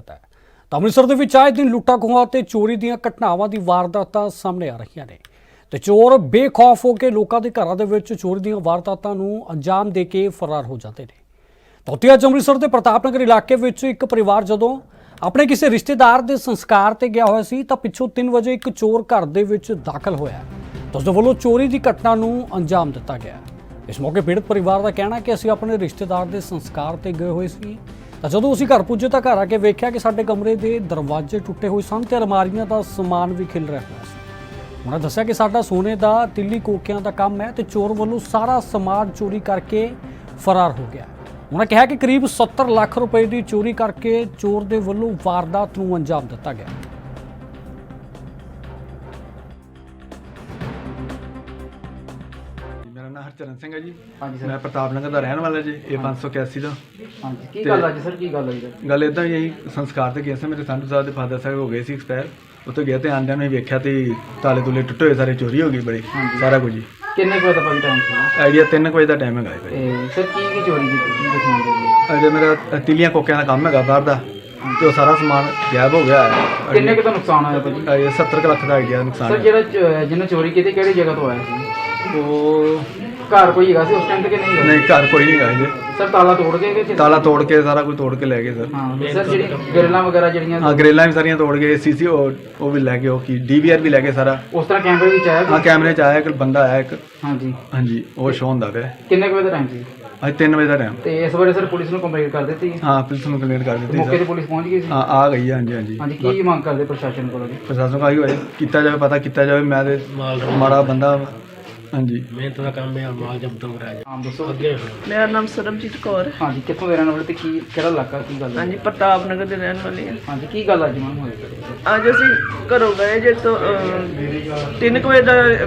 ਹੈ। ਤਾਂ ਅੰਮ੍ਰਿਤਸਰ ਦੇ ਵਿੱਚ ਆਏ ਦਿਨ ਲੁੱਟਾਂ ਖੋਹਾਂ ਤੇ ਚੋਰੀ ਦੀਆਂ ਘਟਨਾਵਾਂ ਦੀ ਵਾਰਦਾਤਾਂ ਸਾਹਮਣੇ ਆ ਰਹੀਆਂ ਨੇ। ਤੇ ਚੋਰ ਬੇਖੌਫ ਹੋ ਕੇ ਲੋਕਾਂ ਦੇ ਘਰਾਂ ਦੇ ਵਿੱਚ ਚੋਰੀ ਦੀਆਂ ਵਾਰਦਾਤਾਂ ਨੂੰ ਅੰਜਾਮ ਦੇ ਕੇ ਫਰਾਰ ਹੋ ਜਾਂਦੇ ਨੇ। ਤੋਤੀਆ ਅੰਮ੍ਰਿਤਸਰ ਦੇ ਪ੍ਰਤਾਪ ਨਗਰ ਇਲਾਕੇ ਵਿੱਚ ਇੱਕ ਪਰਿਵਾਰ ਜਦੋਂ ਆਪਣੇ ਕਿਸੇ ਰਿਸ਼ਤੇਦਾਰ ਦੇ ਸੰਸਕਾਰ ਤੇ ਗਿਆ ਹੋਇਆ ਸੀ, ਤਾਂ ਪਿੱਛੋਂ 3 ਵਜੇ ਇੱਕ ਚੋਰ ਘਰ ਦੇ ਵਿੱਚ ਦਾਖਲ ਹੋਇਆ। ਤਾਂ ਉਸ ਦੇ ਵੱਲੋਂ ਚੋਰੀ ਦੀ ਘਟਨਾ ਨੂੰ ਅੰਜਾਮ ਦਿੱਤਾ ਗਿਆ। ਇਸ ਮੌਕੇ ਪੀੜਤ ਪਰਿਵਾਰ ਦਾ ਕਹਿਣਾ ਕਿ ਅਸੀਂ ਆਪਣੇ ਰਿਸ਼ਤੇਦਾਰ ਦੇ ਸੰਸਕਾਰ ਤੇ ਗਏ ਹੋਏ ਸੀ। ਤਾਂ ਜਦੋਂ ਅਸੀਂ ਘਰ ਪੁੱਜੇ ਤਾਂ ਘਰ ਆ ਕੇ ਵੇਖਿਆ ਕਿ ਸਾਡੇ ਕਮਰੇ ਦੇ ਦਰਵਾਜ਼ੇ ਟੁੱਟੇ ਹੋਏ ਸਨ ਤੇ ਅਲਮਾਰੀਆਂ ਦਾ ਸਮਾਨ ਵੀ ਖਿਲ ਰਿਹਾ ਹੋਇਆ ਸੀ। ਉਹਨਾਂ ਦੱਸਿਆ ਕਿ ਸਾਡਾ ਸੋਨੇ ਦਾ, ਤਿੱਲੀ ਕੋਕਿਆਂ ਦਾ ਕੰਮ ਹੈ ਤੇ ਚੋਰ ਵੱਲੋਂ ਸਾਰਾ ਸਮਾਨ ਚੋਰੀ ਕਰਕੇ ਫਰਾਰ ਹੋ ਗਿਆ। ਉਹਨਾਂ ਕਿਹਾ ਕਿ ਕਰੀਬ 70 ਲੱਖ ਰੁਪਏ ਦੀ ਚੋਰੀ ਕਰਕੇ ਚੋਰ ਦੇ ਵੱਲੋਂ ਵਾਰਦਾਤ ਨੂੰ ਅੰਜਾਮ ਦਿੱਤਾ ਗਿਆ। ਹਰਚਰਨ ਸਿੰਘ ਹੈ ਜੀ। ਹਾਂਜੀ ਸਰ। ਮੈਂ ਪ੍ਰਤਾਪ ਨਗਰ ਦਾ ਰਹਿਣ ਵਾਲਾ ਜੀ ਇਹ 581 ਦਾ। ਹਾਂਜੀ ਕੀ ਗੱਲ ਅੱਜ ਸਰ ਕੀ ਗੱਲ ਹੋਈ ਸਰ? ਗੱਲ ਇਦਾਂ ਹੀ ਹੈ ਸੰਸਕਾਰ ਤੇ ਗਿਆ ਸੀ ਮੇਰੇ ਸੰਧੂ ਸਾਹਿਬ ਦੇ ਫਾਦਰ ਸਾਹਿਬ ਹੋ ਗਏ ਸੀ ਐਕਸਪਾਇਰ। ਉੱਥੇ ਗਿਆ ਤੇ ਆਂਦਿਆਂ ਨੂੰ ਵੇਖਿਆ ਤੇ ਤਾਲੇ ਤੁਲੇ ਟੁੱਟੇ ਹੋਏ ਸਾਰੇ ਚੋਰੀ ਹੋ ਗਈ ਬੜੀ। ਸਾਰਾ ਕੁਝ ਜੀ ਕਿੰਨੇ ਕੁ ਵਜੇ ਦਾ ਟਾਈਮ ਸੀ? ਆਈਡੀਆ 3 ਵਜੇ ਦਾ ਟਾਈਮ ਹੈਗਾ ਜੀ ਤੇ ਸਰ ਕੀ ਕੀ ਚੋਰੀ ਕੀਤੀ ਕੀ ਚਾਹੀਏ ਅਜੇ ਮੇਰਾ ਤਿੱਲੀਆਂ ਕੋਕਿਆਂ ਦਾ ਕੰਮ ਹੈਗਾ ਬਾਹਰ ਦਾ ਤੇ ਉਹ ਸਾਰਾ ਸਮਾਨ ਗਾਇਬ ਹੋ ਗਿਆ ਹੈ। ਕਿੰਨੇ ਕੁ ਦਾ ਨੁਕਸਾਨ ਹੋਇਆ ਭਾਜੀ? ਅਜੇ 70 ਕੁ ਲੱਖ ਦਾ ਆਈਡੀਆ ਨੁਕਸਾਨ ਸਰ। ਜਿਹੜਾ ਜਿਹਨੇ ਚੋਰੀ ਕੀਤੀ ਕਿਹੜੀ ਜਗ੍ਹਾ ਤੋਂ ਆਇਆ ਸੀ? ਉਹ ਘਰ ਕੋਈ ਹੈਗਾ ਸੀ ਉਸ ਟਾਈਮ ਤੇ ਕਿ ਨਹੀਂ ਹੈਗਾ ਨਹੀਂ ਘਰ ਕੋਈ ਨਹੀਂ ਹੈਗਾ ਜੀ ਸਰ ਤਾਲਾ ਤੋੜ ਕੇ ਕਿ ਤਾਲਾ ਤੋੜ ਕੇ ਸਾਰਾ ਕੁਝ ਤੋੜ ਕੇ ਲੈ ਗਏ ਸਰ ਹਾਂ ਸਰ ਜਿਹੜੀ ਗਰਲਾਂ ਵਗੈਰਾ ਜਿਹੜੀਆਂ ਹਾਂ ਗਰੇਲਾਂ ਵੀ ਸਾਰੀਆਂ ਤੋੜ ਗਏ ਸੀਸੀ ਉਹ ਵੀ ਲੈ ਗਏ ਉਹ ਕੀ ਡੀਵੀਆਰ ਵੀ ਲੈ ਗਏ ਸਾਰਾ। ਉਸ ਤਰ੍ਹਾਂ ਕੈਮਰੇ ਵਿੱਚ ਆਇਆ ਹਾਂ? ਕੈਮਰੇ 'ਚ ਆਇਆ ਇੱਕ ਬੰਦਾ ਆਇਆ ਇੱਕ। ਹਾਂਜੀ। ਹਾਂਜੀ ਉਹ ਸ਼ੋਅ ਹੁੰਦਾ ਪਿਆ। ਕਿੰਨੇ ਕੁ ਵਜੇ ਦਾ ਟਾਈਮ ਸੀ? ਅੱਜ 3 ਵਜੇ ਦਾ ਟਾਈਮ ਤੇ ਇਸ ਬਾਰੇ ਸਰ ਪੁਲਿਸ ਨੂੰ ਕੰਪਲੇਂਟ ਕਰ ਦਿੱਤੀ? ਹਾਂ ਪੁਲਿਸ ਨੂੰ ਕੰਪਲੇਂਟ ਕਰ ਦਿੱਤੀ ਮੌਕੇ ਸਰ ਤੇ ਪੁਲਿਸ ਪਹੁੰਚ ਗਈ ਸੀ? ਹਾਂ ਆ ਗਈ ਹੈ, ਹਾਂਜੀ ਹਾਂਜੀ। ਹਾਂਜੀ ਕੀ ਮੰਗ ਕਰਦੇ ਪ੍ਰਸ਼ਾਸਨ ਕੋਲੋਂ ਜੀ? ਪ੍ਰਸ਼ਾਸਨ ਕਾਹੀ ਹੋਏ ਕੀਤਾ ਜਾਵੇ ਪਤਾ ਕੀਤਾ ਜਾਵੇ ਮੈਂ ਤੇ ਮਾੜਾ ਬੰਦਾ ਵਾਂ। ਹਾਂਜੀ। ਹਾਂ ਦੱਸੋ। ਮੇਰਾ ਨਾਮ ਸਰਬਜੀਤ ਕੌਰ। ਹੈ। ਹਾਂਜੀ ਕਿੱਥੋਂ ਦੇ ਰਹਿਣ ਵਾਲੇ ਤੇ ਕੀ ਕਿਹੜਾ ਇਲਾਕਾ ਕੀ ਗੱਲ ਹੈ? ਹਾਂਜੀ ਪ੍ਰਤਾਪ ਨਗਰ ਦੇ ਰਹਿਣ ਵਾਲੇ ਹਾਂ। ਹਾਂਜੀ ਕੀ ਗੱਲ ਅੱਜ ਮਨ ਹੋਈ? ਅੱਜ ਅਸੀਂ ਘਰੋਂ ਗਏ ਜੇ ਤੋਂ 3 ਵਜੇ ਦਾ ਅਹ,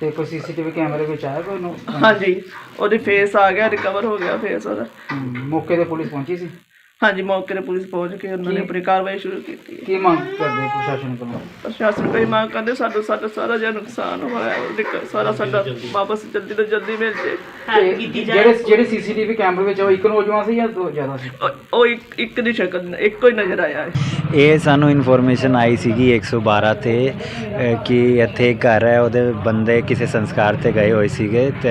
ਤੇ ਕੋਈ ਸੀਸੀਟੀਵੀ ਕੈਮਰੇ ਵਿੱਚ ਆਇਆ ਕੋਈ ਨੂੰ ਹਾਂਜੀ ਉਹਦੇ ਫੇਸ ਆ ਗਿਆ ਰਿਕਵਰ ਹੋ ਗਿਆ ਫੇਸ ਉਹਦਾ। ਮੌਕੇ ਤੇ ਪੁਲਿਸ ਪਹੁੰਚੀ ਸੀ? ਹਾਂਜੀ ਮੌਕੇ ਤੇ ਪੁਲਿਸ ਪਹੁੰਚ ਕੇ ਉਹਨਾਂ ਨੇ ਆਪਣੀ ਕਾਰਵਾਈ ਸ਼ੁਰੂ ਕੀਤੀ ਹੈ। ਕੀ ਮੰਗ ਕਰਦੇ ਪ੍ਰਸ਼ਾਸਨ ਕੋਲੋਂ ਪ੍ਰਸ਼ਾਸਨ ਕੋਈ ਮੰਗ ਕਰਦੇ ਸਾਡਾ ਸਾਡਾ ਸਾਰਾ ਜਿਹਾ ਨੁਕਸਾਨ ਹੋਇਆ ਹੈ, ਸਾਰਾ ਸਾਡਾ ਵਾਪਸ ਜਲਦੀ ਤੋਂ ਜਲਦੀ ਮਿਲ ਜੇ। ਤੇ ਜਿਹੜੇ ਜਿਹੜੇ ਸੀਸੀਟੀਵੀ ਕੈਮਰੇ ਵਿੱਚ ਉਹ ਇੱਕ ਨੌਜਵਾਨ ਸੀ ਜਾਂ ਦੋ ਜ਼ਿਆਦਾ ਸੀ? ਉਹ- ਉਹ ਇੱਕ ਇੱਕ ਦੀ ਸ਼ਕਲ ਇੱਕੋ ਹੀ ਨਜ਼ਰ ਆਇਆ ਹੈ। ਇਹ ਸਾਨੂੰ ਇਨਫੋਰਮੇਸ਼ਨ ਆਈ ਸੀਗੀ 112 ਤੇ ਅ, ਕਿ ਇੱਥੇ ਇੱਕ ਘਰ ਹੈ ਉਹਦੇ ਬੰਦੇ ਕਿਸੇ ਸੰਸਕਾਰ ਤੇ ਗਏ ਹੋਏ ਸੀਗੇ ਤੇ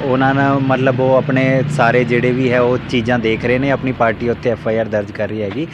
ਉਹਨਾਂ ਨਾਲ ਮਤਲਬ ਉਹ ਆਪਣੇ ਸਾਰੇ ਜਿਹੜੇ ਵੀ ਹੈ ਉਹ ਚੀਜ਼ਾਂ ਦੇਖ ਰਹੇ ਨੇ, ਆਪਣੀ ਪਾਰਟੀ ਉੱਥੇ ਐਫ ਆਈ ਆਰ ਦਰਜ ਕਰ ਰਹੀ ਹੈਗੀ।